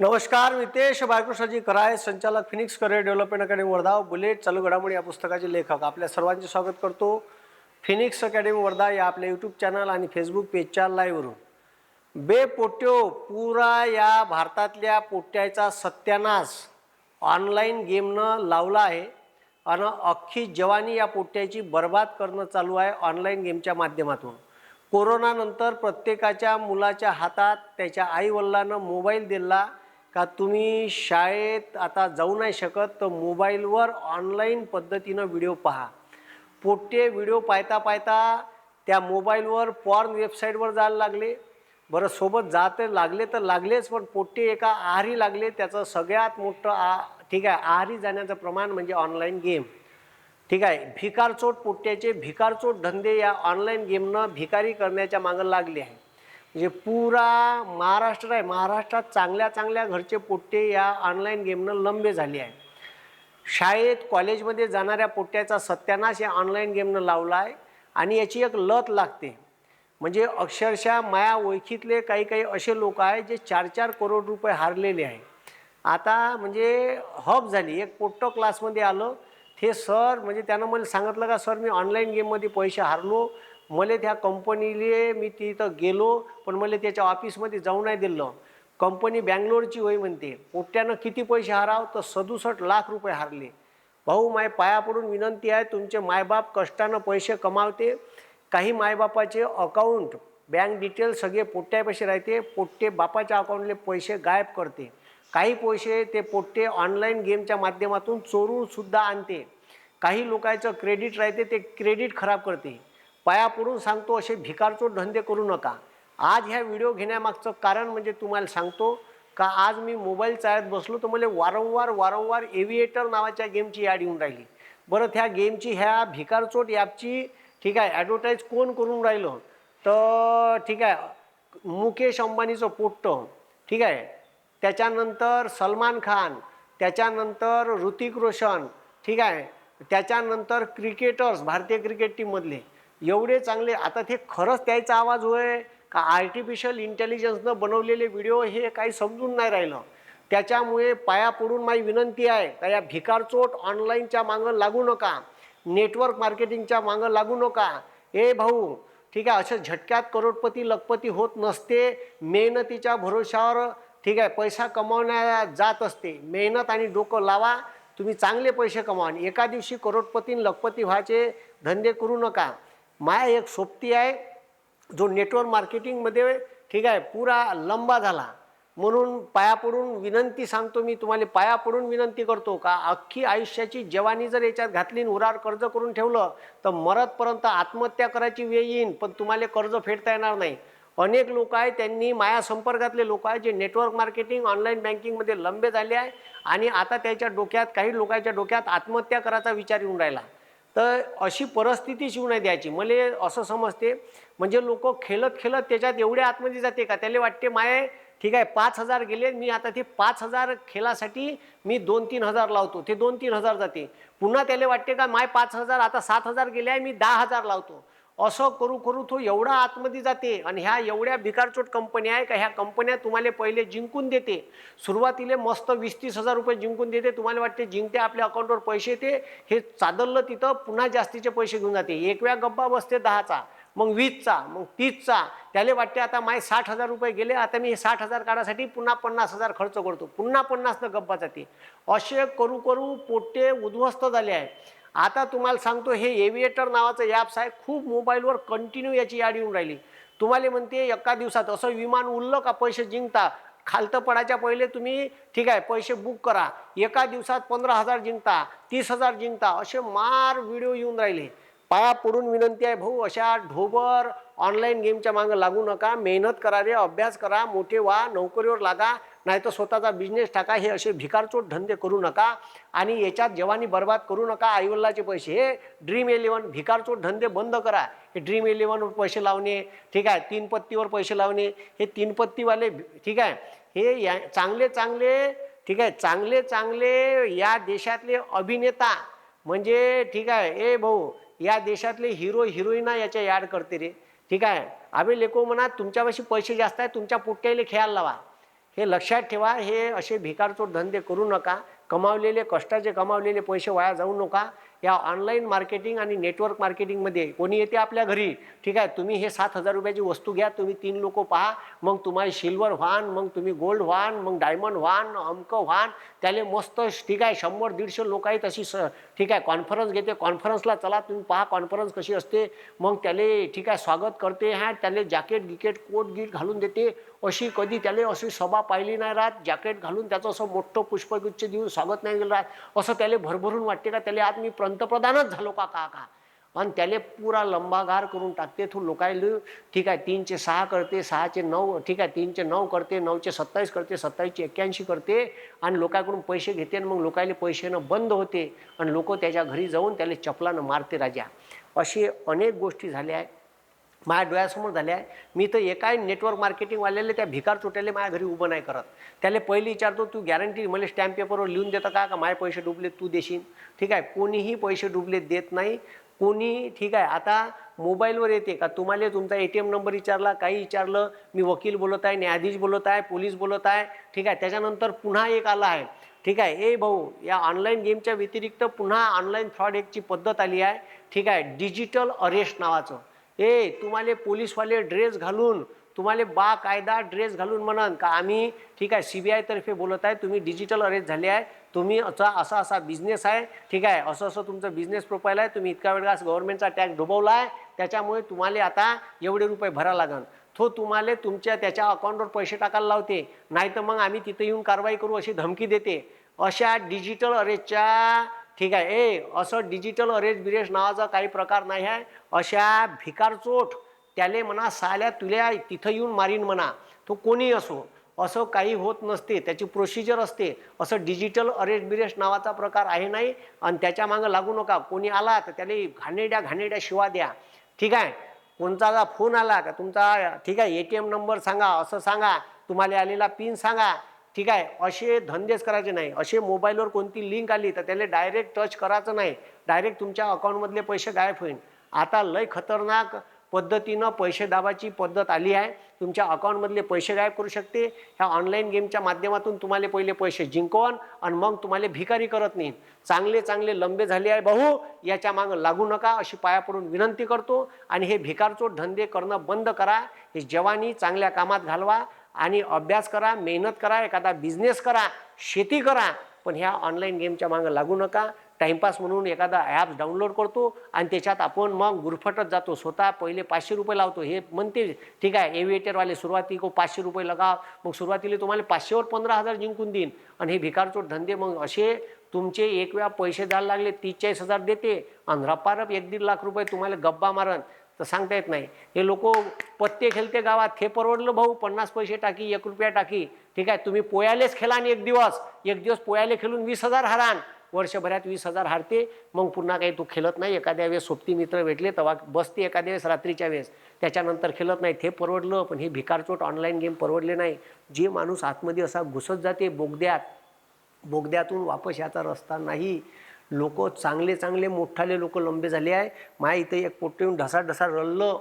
नमस्कार नितेश बाळकृष्णाजी कराय संचालक Phoenix career development academy Wardha bullet चालू घडामोडी या पुस्तकाचे लेखक. आपल्या सर्वांचे स्वागत करतो फिनिक्स अकॅडमी वर्धा या आपल्या यूट्यूब चॅनल आणि फेसबुक पेजच्या लाईव्हवरून बे पोट्यो पुरा या भारतातल्या पोट्याचा सत्यानाश ऑनलाईन गेमनं लावला आहे आणि अख्खी जवानी या पोट्याची बर्बाद करणं चालू आहे ऑनलाईन गेमच्या माध्यमातून. कोरोनानंतर प्रत्येकाच्या मुलाच्या हातात त्याच्या आईवडिलानं मोबाईल दिला का तुम्ही शाळेत आता जाऊ नाही शकत तर मोबाईलवर ऑनलाईन पद्धतीनं व्हिडिओ पहा. पोट्टे व्हिडिओ पाहता पाहता त्या मोबाईलवर पॉर्न वेबसाईटवर जायला लागले. बरं सोबत जात लागले तर लागलेच पण पोट्टे एका आहारी लागले त्याचं सगळ्यात मोठं आ ठीक आहे आहारी जाण्याचं प्रमाण म्हणजे ऑनलाईन गेम. ठीक आहे भिकारचोट पोट्ट्याचे भिकारचोट धंदे या ऑनलाईन गेमनं भिकारी करण्याच्या मागं लागले आहे म्हणजे पुरा महाराष्ट्र आहे महाराष्ट्रात चांगल्या चांगल्या घरचे पोट्टे या ऑनलाईन गेमनं लंबे झाले आहे शाळेत कॉलेजमध्ये जाणाऱ्या पोट्ट्याचा सत्यानाश या ऑनलाईन गेमनं लावला आहे आणि याची एक लत लागते. म्हणजे अक्षरशः माया ओळखीतले काही काही असे लोक आहे जे चार चार करोड रुपये हारलेले आहे आता म्हणजे हब झाली. एक पोट्टो क्लासमध्ये आलं. ते सर म्हणजे त्यानं मला सांगितलं का सर मी ऑनलाईन गेममध्ये पैसे हारलो. मला त्या कंपनीले मी तिथं गेलो पण मला त्याच्या ऑफिसमध्ये जाऊ नाही दिलं. कंपनी बँगलोरची होई म्हणते. पोट्यानं किती पैसे हाराव तर सदुसष्ट लाख रुपये हारले. भाऊ माय पाया पडून विनंती आहे तुमचे मायबाप कष्टानं पैसे कमावते. काही मायबापाचे अकाउंट बँक डिटेल सगळे पोट्ट्यापाशी राहते. पोट्टे बापाच्या अकाउंटले पैसे गायब करते. काही पैसे ते पोट्टे ऑनलाईन गेमच्या माध्यमातून चोरून सुद्धा आणते. काही लोकांचं क्रेडिट राहते ते क्रेडिट खराब करते. पाया पडून सांगतो असे भिकारचोट धंदे करू नका. आज ह्या व्हिडिओ घेण्यामागचं कारण म्हणजे तुम्हाला सांगतो का आज मी मोबाईल चाळत बसलो तर मला वारंवार वारंवार एव्हिएटर नावाच्या गेमची याड येऊन राहिली. बरं त्या गेमची ह्या भिकारचोट ॲपची ठीक आहे ॲडव्हर्टाईज कोण करून राहिलं? तर ठीक आहे मुकेश अंबानीचं पोट्ट ठीक आहे. त्याच्यानंतर सलमान खान त्याच्यानंतर ऋतिक रोशन ठीक आहे. त्याच्यानंतर क्रिकेटर्स भारतीय क्रिकेट टीममधले. एवढे चांगले आता ते खरंच त्याचा आवाज होय का आर्टिफिशियल इंटेलिजन्सनं बनवलेले व्हिडिओ हे काही समजून नाही राहिलं. त्याच्यामुळे पाया पडून माझी विनंती आहे का या भिकारचोट ऑनलाईनच्या मागं लागू नका. नेटवर्क मार्केटिंगच्या मागं लागू नका. ए भाऊ ठीक आहे अशा झटक्यात करोडपती लखपती होत नसते. मेहनतीच्या भरोशावर ठीक आहे पैसा कमावण्या जात असते. मेहनत आणि डोकं लावा. तुम्ही चांगले पैसे कमावा एका दिवशी करोडपती लखपती व्हायचे धंदे करू नका. माया एक सोबती आहे जो नेटवर्क मार्केटिंगमध्ये ठीक आहे पुरा लंबा झाला. म्हणून पाया पडून विनंती सांगतो मी तुम्हाला पाया पडून विनंती करतो का अख्खी आयुष्याची जवानी जर याच्यात घातली उरार कर्ज करून ठेवलं तर मरतपर्यंत आत्महत्या करायची वेळ येईन पण तुम्हाला कर्ज फेडता येणार नाही. अनेक लोक आहे त्यांनी माया संपर्कातले लोक आहे जे नेटवर्क मार्केटिंग ऑनलाईन बँकिंगमध्ये लंबे झाले आहे आणि आता त्याच्या डोक्यात काही लोकांच्या डोक्यात आत्महत्या करायचा विचार येऊन राहिला. तर अशी परिस्थिती शिवू नाही द्यायची मला असं समजते म्हणजे लोक खेळत खेळत त्याच्यात एवढे आतमध्ये जाते का? त्याला वाटते माय ठीक आहे पाच हजार गेले मी आता ते पाच हजार खेळासाठी मी दोन तीन हजार लावतो. ते दोन तीन हजार जाते. पुन्हा त्याला वाटते का माय पाच हजार आता सात हजार गेले आहे मी दहा हजार लावतो. असं करू करू तो एवढा आतमध्ये जाते आणि ह्या एवढ्या भिकारचोट कंपन्या आहे का ह्या कंपन्या तुम्हाला पहिले जिंकून देते. सुरुवातीला मस्त वीस तीस हजार रुपये जिंकून देते. तुम्हाला वाटते जिंकते आपल्या अकाउंटवर पैसे येते. हे चादरलं तिथं पुन्हा जास्तीचे पैसे घेऊन जाते. एक वेळा गप्पा बसते दहाचा मग वीसचा मग तीसचा. त्याला वाटते आता माय साठ हजार रुपये गेले आता मी हे साठ हजार काढासाठी पुन्हा पन्नास हजार खर्च करतो. पुन्हा पन्नासनं गप्पा जाते. असे करू करू पोट्टे उद्ध्वस्त झाले आहे आता तुम्हाला सांगतो हे एव्हिएटर नावाचं ॲप्स आहे. खूप मोबाईलवर कंटिन्यू याची याड येऊन राहिली. तुम्हाला म्हणते एका दिवसात असं विमान उरलं का पैसे जिंकता? खालतं पडायच्या पहिले तुम्ही ठीक आहे पैसे बुक करा. एका दिवसात पंधरा हजार जिंकता तीस हजार जिंकता असे मार व्हिडिओ येऊन राहिले. पाया पडून विनंती आहे भाऊ अशा ढोबर ऑनलाईन गेमच्या मागं लागू नका. मेहनत करा रे अभ्यास करा मोठे व्हा नोकरीवर लागा. नाही तर स्वतःचा बिझनेस टाका हे असे भिकारचोट धंदे करू नका आणि याच्यात जेवानी बर्बाद करू नका. आईवडिलाचे पैसे हे ड्रीम इलेवन भिकारचोट धंदे बंद करा. हे ड्रीम इलेवनवर पैसे लावणे ठीक आहे. तीन पत्तीवर पैसे लावणे हे तीन पत्तीवाले ठीक आहे. हे या चांगले चांगले ठीक आहे. चांगले चांगले या देशातले अभिनेता म्हणजे ठीक आहे. ए भाऊ या देशातले हिरो हिरोईना याच्या याड करते रे. ठीक आहे. आम्ही लेको म्हणा तुमच्यापाशी पैसे जास्त आहे तुमच्या पोट्ट्याला खेळायला लावा. हे लक्षात ठेवा हे असे भिकारचोट धंदे करू नका. कमावलेले कष्टाचे कमावलेले पैसे वाया जाऊ नका. या ऑनलाईन मार्केटिंग आणि नेटवर्क मार्केटिंगमध्ये कोणी येते आपल्या घरी? ठीक आहे तुम्ही हे सात हजार रुपयाची वस्तू घ्या तुम्ही तीन लोक पहा मग तुम्हाला सिल्वर व्हान मग तुम्ही गोल्ड व्हान मग डायमंड व्हान अमकं व्हान त्याले मस्त ठीक आहे शंभर दीडशे लोक आहेत अशी स ठीक आहे कॉन्फरन्स घेते कॉन्फरन्सला चला तुम्ही पहा कॉन्फरन्स कशी असते मग त्याले ठीक आहे स्वागत करते हा त्याले जॅकेट गिकेट कोट गीट घालून देते अशी कधी त्याले अशी सभा पाहिली नाही राहत जॅकेट घालून त्याचं असं मोठं पुष्पगुच्छ देऊन स्वागत नाही केलं राहत असं त्याला भरभरून वाटते का? त्याला आज मी पंतप्रधानच झालो का का का? आणि त्याले पुरा लंबागार करून टाकते तू लोकायला. ठीक आहे तीनचे सहा करते सहाचे नऊ ठीक आहे तीनचे नऊ करते नऊचे सत्तावीस करते सत्तावीसचे एक्क्याऐंशी करते. आणि लोकांकडून पैसे घेते आणि मग लोकायले पैसेनं बंद होते. आणि लोक त्याच्या घरी जाऊन त्याला चपलानं मारते राजा. असे अनेक गोष्टी झाल्या. आहेत माझ्या डोळ्यासमोर झाल्या. आहे मी तर एका नेटवर्क मार्केटिंगवाल्याले त्या भिकार चोट्याले माझ्या घरी उभं नाही करत. त्याला पहिले विचारतो तू गॅरंटी मला स्टॅम्प पेपरवर लिहून देतं का? का माझे पैसे डुबले तू देशील? ठीक आहे. कोणीही पैसे डुबले देत नाही. कोणी ठीक आहे. आता मोबाईलवर येते का? तुम्हाला तुमचा ए टी एम नंबर विचारला काही विचारलं मी वकील बोलत आहे न्यायाधीश बोलत आहे पोलीस बोलत आहे ठीक आहे. त्याच्यानंतर पुन्हा एक आला आहे. ठीक आहे. ए भाऊ या ऑनलाईन गेमच्या व्यतिरिक्त पुन्हा ऑनलाईन फ्रॉड एकची पद्धत आली आहे. ठीक आहे. डिजिटल अरेस्ट नावाचं. ए तुम्हाला पोलीसवाले ड्रेस घालून तुम्हाला बा कायदा ड्रेस घालून म्हणन का आम्ही ठीक आहे सी बी आयतर्फे बोलत आहे तुम्ही डिजिटल अरेस्ट झाले आहे तुम्ही असा असा असा बिझनेस आहे ठीक आहे असं असं तुमचं बिझनेस प्रोफाईल आहे तुम्ही इतका वेळा गव्हर्नमेंटचा टॅक्स डुबवला आहे त्याच्यामुळे तुम्हाला आता एवढे रुपये भरा लागन. तो तुम्हाला तुमच्या त्याच्या अकाउंटवर पैसे टाकायला लावते नाही तर मग आम्ही तिथे येऊन कारवाई करू अशी धमकी देते. अशा डिजिटल अरेस्टच्या ठीक आहे. ए असं डिजिटल अरेज बिरेज नावाचा काही प्रकार नाही आहे. अशा भिकारचोट त्याले म्हणा साल्या तुल्या तिथं येऊन मारीन म्हणा. तो कोणी असो असं काही होत नसते. त्याची प्रोसिजर असते. असं डिजिटल अरेस्ट बिरेस्ट नावाचा प्रकार आहे नाही. आणि त्याच्या मागं लागू नका. कोणी आला तर त्याला घाणेड्या घाणेड्या शिवा द्या. ठीक आहे? कोणता फोन आला का तुमचा ठीक आहे ए टी एम नंबर सांगा असं सांगा. तुम्हाला आलेला पिन सांगा. ठीक आहे असे धंदेच करायचे नाही. असे मोबाईलवर कोणती लिंक आली तर त्याला डायरेक्ट टच करायचं नाही. डायरेक्ट तुमच्या अकाउंटमधले पैसे गायब होईल आता लय खतरनाक पद्धतीनं पैसे दाबाची पद्धत आली आहे. तुमच्या अकाउंटमधले पैसे गायब करू शकते. ह्या ऑनलाईन गेमच्या माध्यमातून तुम्हाला पहिले पैसे जिंकवण आणि मग तुम्हाला भिकारी करत नाही. चांगले चांगले लंबे झाले आहे भाऊ याच्या मागं लागू नका अशी पाया पडून विनंती करतो. आणि हे भिकारचोट धंदे करणं बंद करा. हे जवानी चांगल्या कामात घालवा. आणि अभ्यास करा मेहनत करा एखादा बिझनेस करा शेती करा पण ह्या ऑनलाईन गेमच्या मागं लागू नका. टाईमपास म्हणून एखादा ॲप डाउनलोड करतो आणि त्याच्यात आपण मग गुरफटत जातो. स्वतः पहिले पाचशे रुपये लावतो. हे म्हणते ठीक आहे एव्हिएटरवाले सुरुवाती को पाचशे रुपये लगाव. मग सुरुवातीला तुम्हाला पाचशेवर पंधरा हजार जिंकून देईन. आणि हे भिकारचोट धंदे मग असे तुमचे एक वेळा पैसे द्यायला लागले तीस चाळीस हजार देते. आणि रपारप एक दीड लाख रुपये तुम्हाला गब्बा मारन. तर सांगता येत नाही. हे लोक पत्ते खेळते गावात. हे परवडलं भाऊ पन्नास पैसे टाकी एक रुपया टाकी. ठीक आहे तुम्ही पोयालेच खेळान एक दिवस. एक दिवस पोयाले खेळून वीस हजार हारान. वर्षभरात वीस हजार हारते. मग पुन्हा काही तू खेळत नाही. एखाद्या वेळेस सोबती मित्र भेटले तेव्हा बसते एखाद्या वेळेस रात्रीच्या वेळेस. त्याच्यानंतर खेळत नाही. ते परवडलं पण हे भिकारचोट ऑनलाईन गेम परवडले नाही. जे माणूस आतमध्ये असा घुसत जाते बोगद्यात बोगद्यातून वापस याचा रस्ता नाही. लोक चांगले चांगले मोठाले लोक लंबे झाले आहे. माया इथं एक पोट्ट येऊन ढसा ढसा रडलं.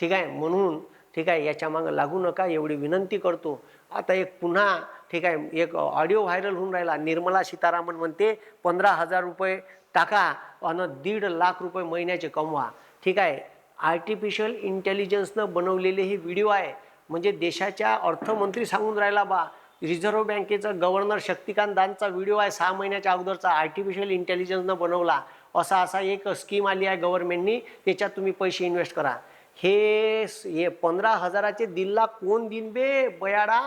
ठीक आहे? म्हणून ठीक आहे याच्या मागं लागू नका. एवढी विनंती करतो. आता एक पुन्हा ठीक आहे एक ऑडिओ व्हायरल होऊन राहिला. निर्मला सीतारामन म्हणते पंधरा हजार रुपये टाका आणि दीड लाख रुपये महिन्याचे कमवा. ठीक आहे? आर्टिफिशियल इंटेलिजन्सनं बनवलेले हे व्हिडिओ आहे. म्हणजे देशाच्या अर्थमंत्री सांगून राहिला बा. रिझर्व्ह बँकेचा गव्हर्नर शक्तिकांत दानचा व्हिडिओ आहे. सहा महिन्याच्या अगोदरचा आर्टिफिशियल इंटेलिजन्सनं बनवला. असा असा एक स्कीम आली आहे गव्हर्नमेंटनी त्याच्यात तुम्ही पैसे इन्व्हेस्ट करा. हे हे पंधरा हजाराचे दिल्ला कोण दिन बे बयाडा?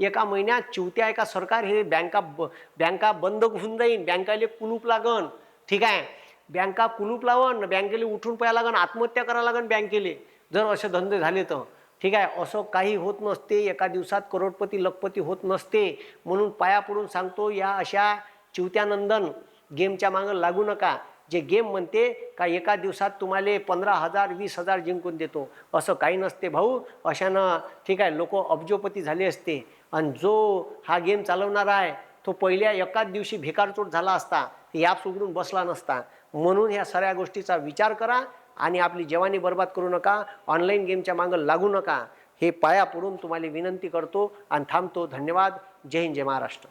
एका महिन्यात चिवत्या एका सरकार हे बँका ब बँका बंद होऊन जाईन. बँकाले कुलूप लागन. ठीक आहे? बँका कुलूप लावन बँकेले उठून पाया लागन आत्महत्या करावं लागन बँकेले. जर असे धंदे झाले तर. ठीक आहे? असं काही होत नसते. एका दिवसात करोडपती लखपती होत नसते. म्हणून पाया पडून सांगतो या अशा चिवत्यानंदन गेमच्या मागं लागू नका. जे गेम म्हणते का एका दिवसात तुम्हाला पंधरा हजार वीस हजार जिंकून देतो. असं काही नसते भाऊ. अशानं ठीक आहे लोक अब्जोपती झाले असते. आणि जो हा गेम चालवणारा आहे तो पहिल्या एकाच दिवशी भिकारचोट झाला असता. याप उघडून बसला नसता. म्हणून ह्या सगळ्या गोष्टीचा विचार करा. आणि आपली जवानी बर्बाद करू नका ऑनलाईन गेमच्या मागं लागू नका. हे पाया पडून तुम्हाला विनंती करतो आणि थांबतो. धन्यवाद. जय हिंद जय महाराष्ट्र.